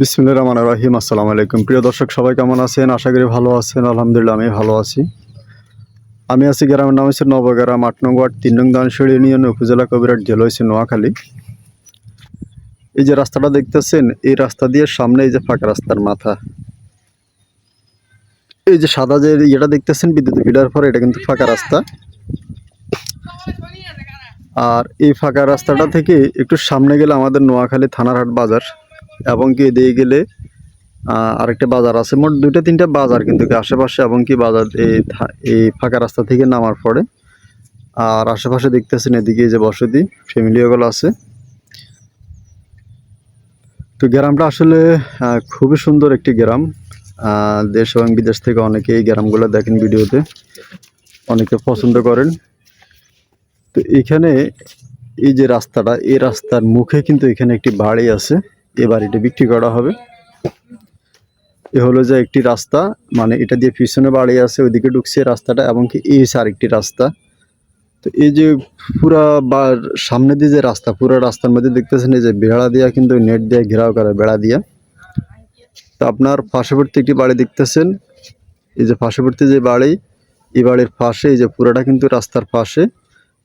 বিসমুল্লাহ রহমান রহিম। আসসালামু আলাইকুম। প্রিয় দর্শক, সবাই কেমন আছেন? আশা করি ভালো আছেন। আলহামদুলিল্লাহ আমি ভালো আছি। আমি আছি গ্রামের নাম হচ্ছে নবগ্রাম আট নং ওয়ার্ড, তিন নং দানশড়ি ইউনিয়ন, উপজেলা কবিরাট জেলা হয়েছে নোয়াখালী। এই যে রাস্তাটা দেখতেছেন, এই রাস্তা দিয়ে সামনে এই যে ফাঁকা রাস্তার মাথা। এই যে সাদা যে ইয়েটা দেখতেছেন, বিদ্যুৎ ভিড়ার পরে, এটা কিন্তু ফাঁকা রাস্তা। আর এই ফাঁকা রাস্তাটা থেকে একটু সামনে গেলে আমাদের নোয়াখালী থানারহাট বাজার। এবং কি এদিকে গেলে আরেকটা বাজার আছে। মোট দুইটা, তিনটা বাজার কিন্তু আশেপাশে এবং কি বাজার এই এই ফাঁকা রাস্তা থেকে নামার পরে। আর আশেপাশে দেখতেছেন এদিকে যে বসতি ফ্যামিলি ওগুলো আছে। তো গ্রামটা আসলে খুবই সুন্দর একটি গ্রাম। দেশ এবং বিদেশ থেকে অনেকে এই গ্রামগুলো দেখেন ভিডিওতে। অনেকে পছন্দ করেন। তো এখানে এই যে রাস্তাটা, এই রাস্তার মুখে কিন্তু এখানে একটি বাড়ি আছে। এই বাড়িটা বিক্রি করা হবে। এ হলো যে একটি রাস্তা মানে এটা দিয়ে পিছনে বাড়ি আছে, ওইদিকে ঢুকছে রাস্তাটা এবং কি এই আরেকটি রাস্তা। তো এই যে পুরা বা সামনে দিয়ে যে রাস্তা, পুরো রাস্তার মধ্যে দেখতেছেন এই যে বেড়া দিয়া কিন্তু নেট দিয়ে ঘেরাও করা, বেড়া দিয়া। তো আপনার পার্শ্ববর্তী একটি বাড়ি দেখতেছেন, এই যে পার্শ্ববর্তী যে বাড়ি, এই বাড়ির পাশে, এই যে পুরাটা কিন্তু রাস্তার পাশে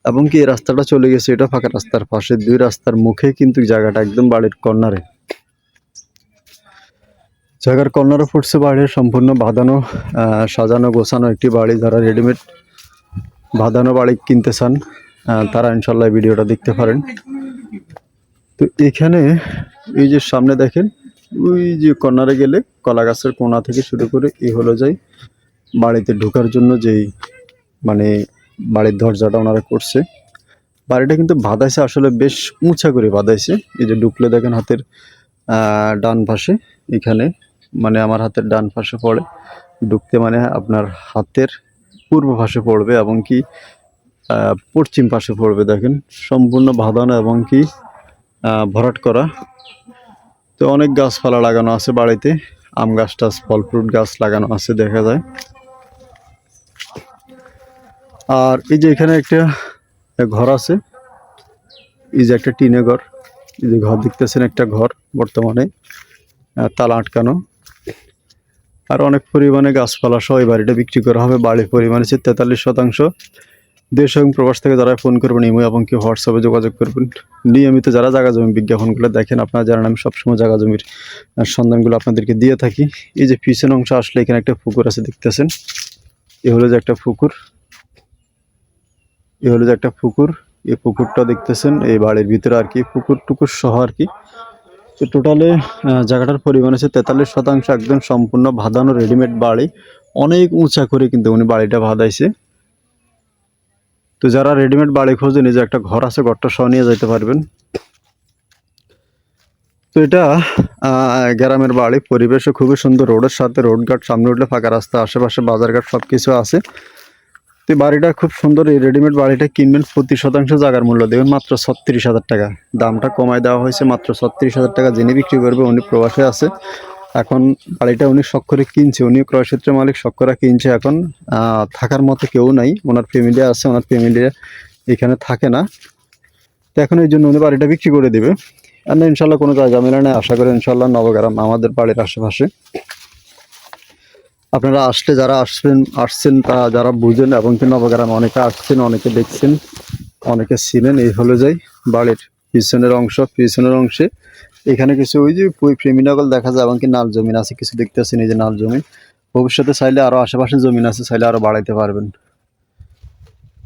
এবং কি এই রাস্তাটা চলে গেছে, এটা ফাঁকা রাস্তার পাশে। দুই রাস্তার মুখে কিন্তু জায়গাটা একদম বাড়ির কর্নারে। জায়গার কর্নারে পড়ছে বাড়ির সম্পূর্ণ বাঁধানো সাজানো, গোছানো একটি বাড়ি। যারা রেডিমেড বাঁধানো বাড়ি কিনতে চান তারা ইনশাল্লাহ ভিডিওটা দেখতে পারেন। তো এখানে এই যে সামনে দেখেন, ওই যে কর্নারে গেলে কলা গাছের কোনা থেকে শুরু করে এই হলো যাই বাড়িতে ঢোকার জন্য যেই মানে বাড়ির দরজাটা ওনারা করছে। বাড়িটা কিন্তু বাঁধাইছে, আসলে বেশ উঁচা করে বাঁধাইছে। এই যে ঢুকলে দেখেন হাতের ডান পাশে এখানে মানে আমার হাতের ডান পাশে পড়ে, ঢুকতে মানে আপনার হাতের পূর্ব পাশে পড়বে এবং কি পশ্চিম পাশে পড়বে দেখেন, সম্পূর্ণ বাঁধানো এবং কি ভরাট করা। তো অনেক গাছপালা লাগানো আছে বাড়িতে, আম গাছ টাছ ফল ফ্রুট গাছ লাগানো আছে দেখা যায়। আর এই যে এখানে একটা ঘর আছে, এই যে একটা টিনে ঘর, এই যে ঘর দেখতেছেন একটা ঘর বর্তমানে তালা আটকানো। আর অনেক পরিমাণে গাছপালা সহ এই বাড়িটা বিক্রি করা হবে। বাড়ির পরিমাণ হচ্ছে তেতাল্লিশ শতাংশ। দেশ এবং প্রবাস থেকে যারা ফোন করবেন, ইমো এবং কি হোয়াটসঅ্যাপে যোগাযোগ করবেন, নিয়মিত যারা জায়গা জমি বিজ্ঞাপনগুলো দেখেন, আপনারা জানেন আমি সবসময় জায়গা জমির সন্ধানগুলো আপনাদেরকে দিয়ে থাকি। এই যে পিছন অংশ আসলে এখানে একটা পুকুর আছে, দেখতেছেন? এ হলো যে একটা পুকুর। এ হলো যে একটা পুকুর। এই পুকুরটা দেখতেছেন, এই বাড়ির ভিতরে আর কি পুকুর টুকুর সহ আর কি। তো টোটালে জায়গাটার পরিমাণ আছে তেতাল্লিশ শতাংশ একদম সম্পূর্ণ ভাদানো রেডিমেড বাড়ি। অনেক উঁচা করে কিন্তু উনি বাড়িটা বাঁধাইছে। তো যারা রেডিমেড বাড়ি খোঁজেন এই যে একটা ঘর আছে, ঘরটা সহ নিয়ে যেতে পারবেন। তো এটা গ্রামের বাড়ি। পরিবেশও খুবই সুন্দর। রোডের সাথে রোড ঘাট সামনে উঠলে ফাঁকা রাস্তা, আশেপাশে বাজারঘাট সব কিছু আছে। তো বাড়িটা খুব সুন্দর, এই রেডিমেড বাড়িটা কিনবেন প্রতি শতাংশ জায়গার মূল্য। দেবেন মাত্র ছত্রিশ হাজার টাকা। দামটা কমায় দেওয়া হয়েছে মাত্র ছত্রিশ হাজার টাকা। যিনি বিক্রি করবে উনি প্রবাসে আছে। এখন বাড়িটা উনি শক্করে কিনছে উনি ক্রয়ক্ষেত্রে মালিক শক্করা কিনছে এখন। থাকার মতো কেউ নাই। ওনার ফ্যামিলি আছে, ওনার ফ্যামিলি এখানে থাকে না। তো এখন এই জন্য উনি বাড়িটা বিক্রি করে দেবে। আর ইনশাল্লাহ কোনো জায়গা মেলে নেই। আশা করি ইনশাল্লাহ নবগ্রাম আমাদের বাড়ির আশেপাশে আপনারা আসলে যারা আসছেন আসছেন তারা যারা বুঝেন এবং কি নবগ্রামে অনেকে আসছেন, অনেকে দেখছেন, অনেকে ছিলেন এই হলো যাই বাড়ির পিছনের অংশ, পিছনের অংশে। এখানে কিছু ওই যে প্রেমিনাগল দেখা যায় এবং কি নাল জমিন আছে, কিছু দেখতে পাচ্ছেন এই যে নাল জমিন। ভবিষ্যতে চাইলে আরও আশেপাশে জমিন আছে, চাইলে আরও বাড়াইতে পারবেন।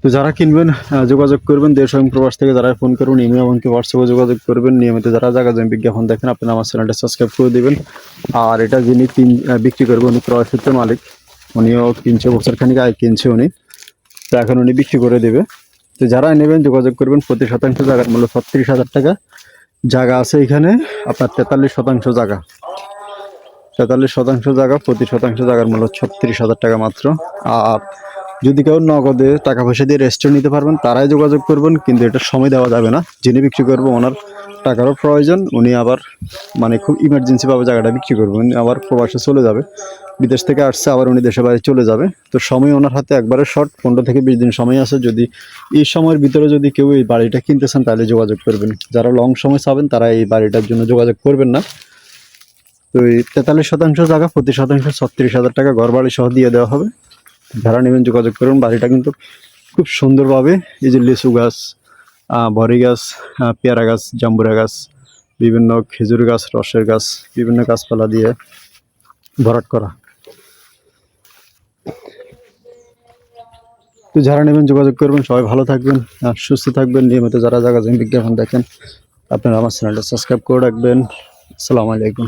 তো যারা কিনবেন যোগাযোগ করবেন, দেশ এবং প্রবাস থেকে যারা ফোন করবেন ইমেল এবং কি হোয়াটসঅ্যাপে যোগাযোগ করবেন, নিয়মিত যারা জায়গা জমি বিজ্ঞাপন দেখেন আপনারা আমার চ্যানেলটা সাবস্ক্রাইব করে দেবেন। আর এটা যিনি কিন বিক্রি করবেন উনি ক্রয় মালিক। উনিও কিনছে বছর খানিক আগে কিনছে উনি। তো এখন উনি বিক্রি করে দেবে। তো যারা নেবেন, যোগাযোগ করবেন, প্রতি শতাংশ জায়গার মূল্য ছত্রিশ হাজার টাকা। জায়গা আছে এখানে, আপনার তেতাল্লিশ শতাংশ জায়গা। তেতাল্লিশ শতাংশ জায়গা, প্রতি শতাংশ জায়গার মূল্য ছত্রিশ হাজার টাকা মাত্র। আর যদি কেউ নগদে টাকা পয়সা দিয়ে রেস্টুরেন্ট নিতে পারবেন, তারাই যোগাযোগ করবেন, কিন্তু এটা সময় দেওয়া যাবে না। যিনি বিক্রি করব ওনার টাকারও প্রয়োজন, উনি আবার মানে খুব ইমার্জেন্সিভাবে জায়গাটা বিক্রি করবেন, উনি আবার প্রবাসে চলে যাবে। বিদেশ থেকে আসছে, আবার উনি দেশে বাইরে চলে যাবে। তো সময় ওনার হাতে একবারে শর্ট পনেরো থেকে বিশ দিন সময় আছে। যদি এই সময়ের ভিতরে যদি কেউ এই বাড়িটা কিনতে চান, তাহলে যোগাযোগ করবেন। যারা লং সময় চাবেন তারা এই বাড়িটার জন্য যোগাযোগ করবেন না। তো এই তেতাল্লিশ শতাংশ জায়গা প্রতি শতাংশ ছত্রিশ হাজার টাকা ঘর বাড়ি সহ দিয়ে দেওয়া হবে। যারা নেবেন যোগাযোগ করুন। বাড়িটা কিন্তু খুব সুন্দরভাবে এই যে লিচু গাছ বড়ি গাছ পেয়ারা গাছ, জাম্বুরা গাছ, বিভিন্ন খেজুর গাছ, রসের গাছ, বিভিন্ন গাছপালা দিয়ে ভরাট করা। তো যারা নেবেন যোগাযোগ করবেন। সবাই ভালো থাকবেন সুস্থ থাকবেন। নিয়মিত যারা জায়গা বিজ্ঞাপন দেখেন, আপনারা আমার চ্যানেলটা সাবস্ক্রাইব করে রাখবেন। আসসালামু আলাইকুম।